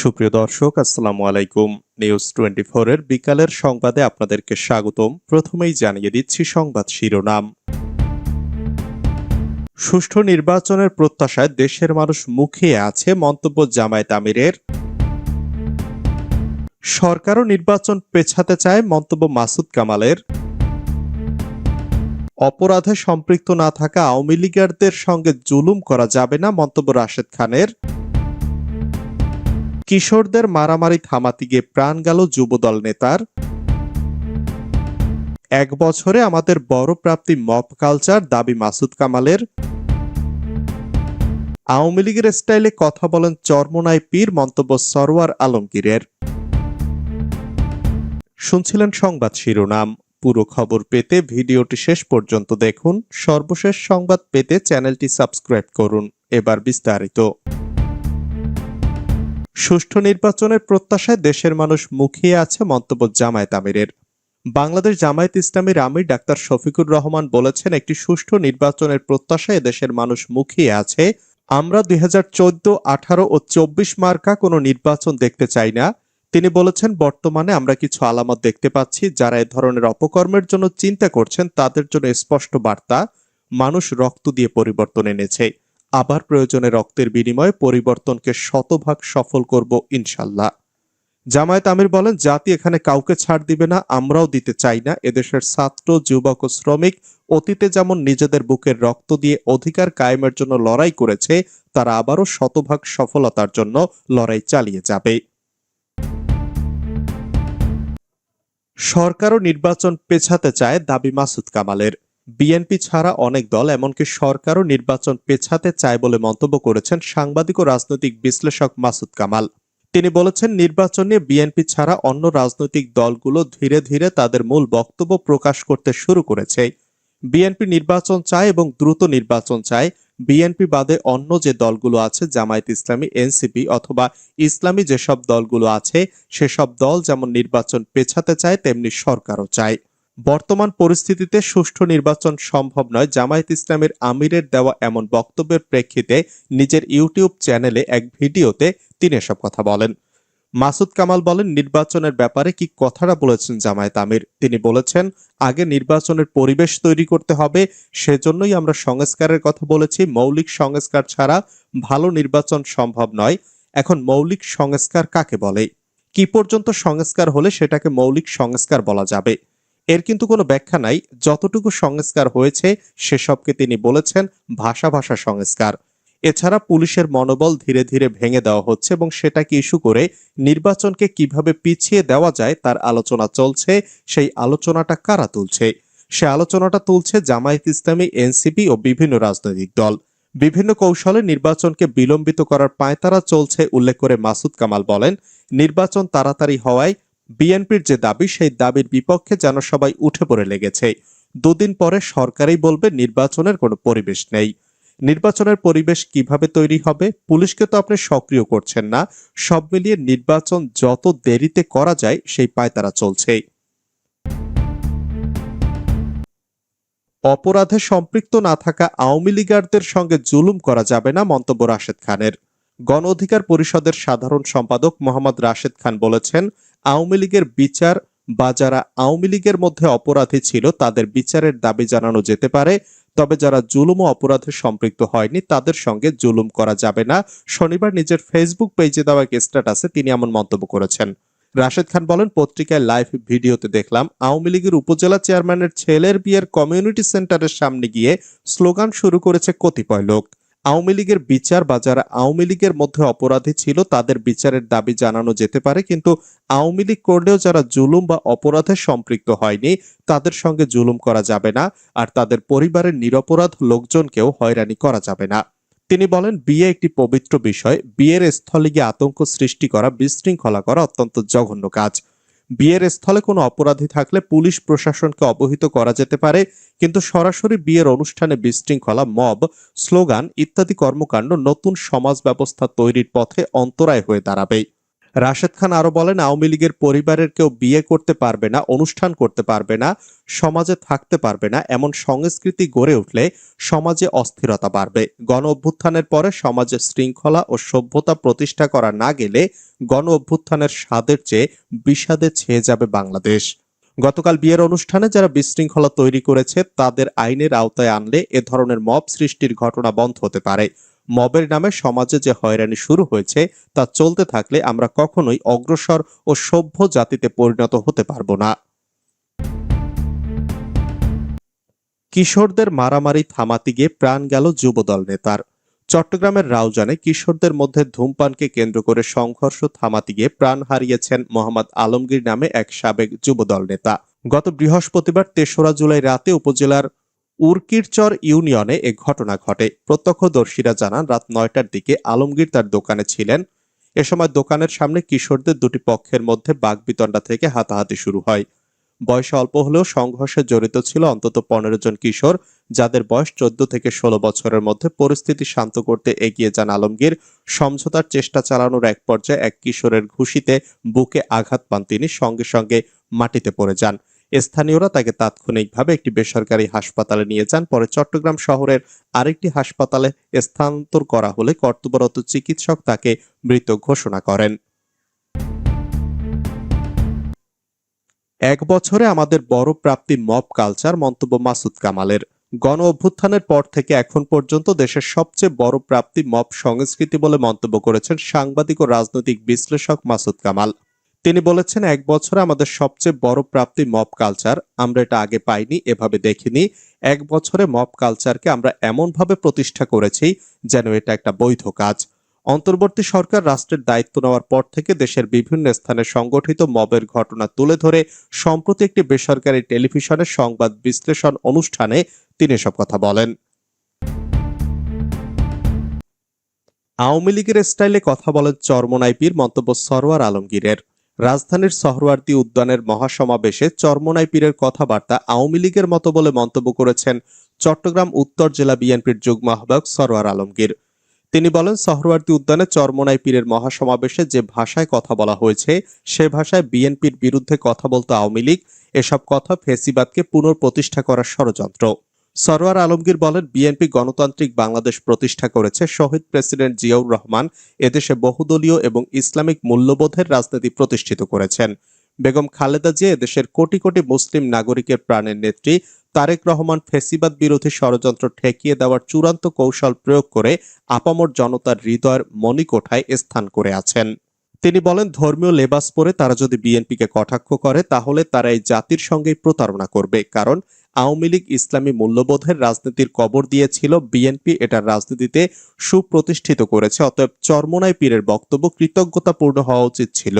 সুপ্রিয় দর্শক, আসসালামু আলাইকুম। নিউজ টোয়েন্টি এর বিকালের সংবাদে আপনাদেরকে স্বাগতম। প্রথমেই জানিয়ে দিচ্ছি সংবাদ শিরোনাম। সুষ্ঠু নির্বাচনের প্রত্যাশায় দেশের মানুষ মুখিয়ে আছে মন্তব্য জামায়াত আমিরের। সরকারও নির্বাচন পেছাতে চায় মন্তব্য মাসুদ কামালের। অপরাধে সম্পৃক্ত না থাকা আওয়ামী লীগারদের সঙ্গে জুলুম করা যাবে না মন্তব্য রাশেদ খানের। কিশোরদের মারামারি থামাতে গিয়ে প্রাণ গেল যুবদল নেতার। এক বছরে আমাদের বড় প্রাপ্তি মপ কালচার দাবি মাসুদ কামালের। আওয়ামী লীগের স্টাইলে কথা বলেন চরমনাই পীর মন্তব্য সরওয়ার আলমগীরের। শুনছিলেন সংবাদ শিরোনাম। পুরো খবর পেতে ভিডিওটি শেষ পর্যন্ত দেখুন। সর্বশেষ সংবাদ পেতে চ্যানেলটি সাবস্ক্রাইব করুন। এবার বিস্তারিত। সুষ্ঠু নির্বাচনের প্রত্যাশায় দেশের মানুষ মুখিয়ে আছে মন্তব্য জামায়াত আমিরের। বাংলাদেশ জামায়াত ইসলামীর আমির ডাক্তার শফিকুর রহমান বলেছেন, একটি সুষ্ঠু নির্বাচনের প্রত্যাশায় দেশের মানুষ মুখিয়ে আছে। আমরা দুই হাজার চোদ্দ, আঠারো ও চব্বিশ মার্কা কোনো নির্বাচন দেখতে চাই না। তিনি বলেছেন, বর্তমানে আমরা কিছু আলামত দেখতে পাচ্ছি যারা এ ধরনের অপকর্মের জন্য চিন্তা করছেন, তাদের জন্য স্পষ্ট বার্তা, মানুষ রক্ত দিয়ে পরিবর্তন এনেছে। আবার প্রয়োজনে রক্তের বিনিময়ে পরিবর্তনকে শতভাগ সফল করব ইনশাল্লাহ। জামায়াত আমির বলেন, জাতি এখানে কাউকে ছাড় দিবে না, আমরাও দিতে চাই না। এদেশের ছাত্র, যুবক ও শ্রমিক অতীতে যেমন নিজেদের বুকের রক্ত দিয়ে অধিকার কায়েমের জন্য লড়াই করেছে, তারা আবারও শতভাগ সফলতার জন্য লড়াই চালিয়ে যাবে। সরকারও নির্বাচন পেছাতে চায় দাবি মাসুদ কামালের। বিএনপি ছাড়া অনেক দল, এমনকি সরকারও নির্বাচন পেছাতে চায় বলে মন্তব্য করেছেন সাংবাদিক ও রাজনৈতিক বিশ্লেষক মাসুদ কামাল। তিনি বলেছেন, নির্বাচন নিয়ে বিএনপি ছাড়া অন্য রাজনৈতিক দলগুলো ধীরে ধীরে তাদের মূল বক্তব্য প্রকাশ করতে শুরু করেছে। বিএনপি নির্বাচন চায় এবং দ্রুত নির্বাচন চায়। বিএনপি বাদে অন্য যে দলগুলো আছে, জামায়াত ইসলামী, এনসিপি অথবা ইসলামী যেসব দলগুলো আছে, সেসব দল যেমন নির্বাচন পেছাতে চায়, তেমনি সরকারও চায়। বর্তমান পরিস্থিতিতে সুষ্ঠু নির্বাচন সম্ভব নয়। জামায়াত ইসলামের আমিরের দেওয়া এমন বক্তব্যের প্রেক্ষিতে নিজের ইউটিউব চ্যানেলে এক ভিডিওতে তিনি এসব কথা বলেন। মাসুদ কামাল বলেন, নির্বাচনের ব্যাপারে কি কথাটা বলেছেন জামায়াত আমির? তিনি বলেছেন, আগে নির্বাচনের পরিবেশ তৈরি করতে হবে, সেজন্যই আমরা সংস্কারের কথা বলেছি। মৌলিক সংস্কার ছাড়া ভালো নির্বাচন সম্ভব নয়। এখন মৌলিক সংস্কার কাকে বলে? কি পর্যন্ত সংস্কার হলে সেটাকে মৌলিক সংস্কার বলা যাবে? এর কিন্তু কোনো ব্যাখ্যা নাই। যতটুকু সংস্কার হয়েছে, সেসবকে তিনি বলেছেন ভাষা ভাষা সংস্কার। এছাড়া পুলিশের মনোবল ধীরে ধীরে ভেঙে দেওয়া হচ্ছে এবং সেটাকে ইস্যু করে নির্বাচনকে কীভাবে পিছিয়ে দেওয়া যায়, তার আলোচনা চলছে। সেই আলোচনাটা কারা তুলছে? সে আলোচনাটা তুলছে জামায়াত ইসলামী, এনসিপি ও বিভিন্ন রাজনৈতিক দল। বিভিন্ন কৌশলে নির্বাচনকে বিলম্বিত করার পায়তারা চলছে, উল্লেখ করে মাসুদ কামাল বলেন। নির্বাচন তাড়াতাড়ি হওয়ায় বিএনপির যে দাবি, সেই দাবির বিপক্ষে যেন সবাই উঠে পড়ে লেগেছে। দুদিন পরে সরকারই বলবে নির্বাচনের কোনো পরিবেশ নেই। নির্বাচনের পরিবেশ কীভাবে তৈরি হবে, পুলিশকে তো আপনি সক্রিয় করছেন না। সব মিলিয়ে নির্বাচন যত দেরিতে করা যায়, সেই পায়তারা চলছে। অপরাধে সম্পৃক্ত না থাকা আওয়ামী লীগারদের সঙ্গে জুলুম করা যাবে না মন্তব্য রাশেদ খানের। গণ অধিকার পরিষদের সাধারণ সম্পাদক মোহাম্মদ রাশেদ খান বলেছেন, আওয়ামী লীগের বিচার বা যারা আওয়ামী লীগের মধ্যে অপরাধী ছিল তাদের বিচারের দাবি জানানো যেতে পারে, তবে যারা জুলুম ও অপরাধে সম্পৃক্ত হয়নি তাদের সঙ্গে জুলুম করা যাবে না। শনিবার নিজের ফেসবুক পেজে দেওয়া এক স্ট্যাটাসে তিনি এমন মন্তব্য করেছেন। রাশেদ খান বলেন, পত্রিকায় লাইভ ভিডিওতে দেখলাম, আওয়ামী লীগের উপজেলা চেয়ারম্যানের ছেলের বিয়ের কমিউনিটি সেন্টারের সামনে গিয়ে স্লোগান শুরু করেছে কতিপয় লোক। আওয়ামী লীগের বিচার বা যারা আওয়ামী লীগের মধ্যে অপরাধী ছিল, তাদের বিচারের দাবি জানানো যেতে পারে। কিন্তু আওয়ামী লীগ করলেও যারা জুলুম বা অপরাধে সম্পৃক্ত হয়নি, তাদের সঙ্গে জুলুম করা যাবে না আর তাদের পরিবারের নিরপরাধ লোকজনকেও হয়রানি করা যাবে না। তিনি বলেন, বিয়ে একটি পবিত্র বিষয়। বিয়ের স্থলে গিয়ে আতঙ্ক সৃষ্টি করা, বিশৃঙ্খলা করা অত্যন্ত জঘন্য কাজ। বিয়ের স্থলে কোনো অপরাধী থাকলে পুলিশ প্রশাসনকে অবহিত করা যেতে পারে, কিন্তু সরাসরি বিয়ের অনুষ্ঠানে বিশৃঙ্খলা, মব, স্লোগান ইত্যাদি কর্মকাণ্ড নতুন সমাজ ব্যবস্থা তৈরির পথে অন্তরায় হয়ে দাঁড়াবে। রাশেদ খান আরও বলেন, আওয়ামী লীগের পরিবারের কেউ বিয়ে করতে পারবে না, অনুষ্ঠান করতে পারবে না, সমাজে থাকতে পারবে না, এমন সংস্কৃতি গড়ে উঠলে সমাজে অস্থিরতা বাড়বে। গণ অভ্যুত্থানের পরে সমাজে শৃঙ্খলা ও সভ্যতা প্রতিষ্ঠা করা না গেলে গণ অভ্যুত্থানের স্বাদের চেয়ে বিষাদে ছেয়ে যাবে বাংলাদেশ। গতকাল বিয়ের অনুষ্ঠানে যারা বিশৃঙ্খলা তৈরি করেছে, তাদের আইনের আওতায় আনলে এ ধরনের মব সৃষ্টির ঘটনা বন্ধ হতে পারে। মবের নামে সমাজে যে হয়রানি শুরু হয়েছে, তা চলতে থাকলে আমরা কখনোই অগ্রসর ও সভ্য জাতিতে পরিণত হতে পারব না। কিশোরদের মারামারি থামাতে গিয়ে প্রাণ গেল যুবদল নেতার। চট্টগ্রামের রাউজানে কিশোরদের মধ্যে ধূমপানকে কেন্দ্র করে সংঘর্ষ থামাতে গিয়ে প্রাণ হারিয়েছেন মোহাম্মদ আলমগীর নামে এক সাবেক যুবদল নেতা। গত বৃহস্পতিবার তেসরা জুলাই রাতে উপজেলার উরকিরচর ইউনিয়নে এ ঘটনা ঘটে। প্রত্যক্ষদর্শীরা জানান, রাত নয়টার দিকে আলমগীর তার দোকানে ছিলেন। এ সময় দোকানের সামনে কিশোরদের দুটি পক্ষের মধ্যে বাগবিতণ্ডা থেকে হাতাহাতি শুরু হয়। বয়স অল্প হলেও সংঘর্ষে জড়িত ছিল অন্তত পনেরো জন কিশোর, যাদের বয়স চোদ্দ থেকে ষোলো বছরের মধ্যে পরিস্থিতি শান্ত করতে এগিয়ে যান আলমগীর। সমঝোতার চেষ্টা চালানোর এক পর্যায়ে এক কিশোরের ঘুষিতে বুকে আঘাত পান তিনি, সঙ্গে সঙ্গে মাটিতে পড়ে যান। স্থানীয়রা তাকে তাৎক্ষণিকভাবে একটি বেসরকারি হাসপাতালে নিয়ে যান। পরে চট্টগ্রাম শহরের আরেকটি হাসপাতালে স্থানান্তর করা হলে কর্তব্যরত চিকিৎসক তাকে মৃত ঘোষণা করেন। এক বছরে আমাদের বড় প্রাপ্তি মব কালচার, মন্তব্য মাসুদ কামালের। গণ অভ্যুত্থানের পর থেকে এখন পর্যন্ত দেশের সবচেয়ে বড় প্রাপ্তি মব সংস্কৃতি বলে মন্তব্য করেছেন সাংবাদিক ও রাজনৈতিক বিশ্লেষক মাসুদ কামাল। তিনি বলেছেন, এক বছরে আমাদের সবচেয়ে বড় প্রাপ্তি মব কালচার। আমরা এটা আগে পাইনি, এভাবে দেখিনি। এক বছরে মব কালচারকে আমরা এমনভাবে প্রতিষ্ঠা করেছি যেন এটা একটা বৈধ কাজ। অন্তর্বর্তী সরকার রাষ্ট্রের দায়িত্ব নেওয়ার পর থেকে দেশের বিভিন্ন স্থানে সংগঠিত মবের ঘটনা তুলে ধরে, সম্প্রতি একটি বেসরকারি টেলিভিশনের সংবাদ বিশ্লেষণ অনুষ্ঠানে তিনি এসব কথা বলেন। আওয়ামী লীগের স্টাইলে কথা বলেন চরমনাইপির মন্তব্য সরোয়ার আলমগীরের। রাজধানীর সহরওয়ার্দী উদ্যানের মহাসমাবেশে চরমনাই পীরের কথাবার্তা আওয়ামী লীগের মতো বলে মন্তব্য করেছেন চট্টগ্রাম উত্তর জেলা বিএনপির যুগ্ম আহ্বায়ক সরোয়ার আলমগীর। তিনি বলেন সহরওয়ার্দী উদ্যানে চরমনাই পীরের মহাসমাবেশে যে ভাষায় কথা বলা হয়েছে, সে ভাষায় বিএনপির বিরুদ্ধে কথা বলতো আওয়ামী লীগ। এসব কথা ফেসিবাদকে পুনঃপ্রতিষ্ঠা করার ষড়যন্ত্র। সরোয়ার আলমগীর বলেন, বিএনপি গণতান্ত্রিক বাংলাদেশ প্রতিষ্ঠা করেছে। শহীদ প্রেসিডেন্ট জিয়াউর রহমান এদেশে বহুদলীয় এবং ইসলামিক মূল্যবোধের রাজনীতি প্রতিষ্ঠিত করেছেন। বেগম খালেদা জিয়া এদেশের কোটি কোটি মুসলিম নাগরিকের প্রাণের নেত্রী। তারেক রহমান ফেসিবাদ বিরোধী ষড়যন্ত্র ঠেকিয়ে দেওয়ার চূড়ান্ত কৌশল প্রয়োগ করে আপামর জনতার হৃদয়ের মণিকোঠায় স্থান করে আছেন। তিনি বলেন, ধর্মীয় লেবাস পরে তারা যদি বিএনপিকে কটাক্ষ করে, তাহলে তারা এই জাতির সঙ্গেই প্রতারণা করবে। কারণ আওয়ামী লীগ ইসলামী মূল্যবোধের রাজনীতির কবর দিয়েছিল বিএনপি এটার রাজনীতিতে সুপ্রতিষ্ঠিত করেছে, অতএব চরমনাই পীরের বক্তব্য কৃতজ্ঞতাপূর্ণ হওয়া উচিত ছিল।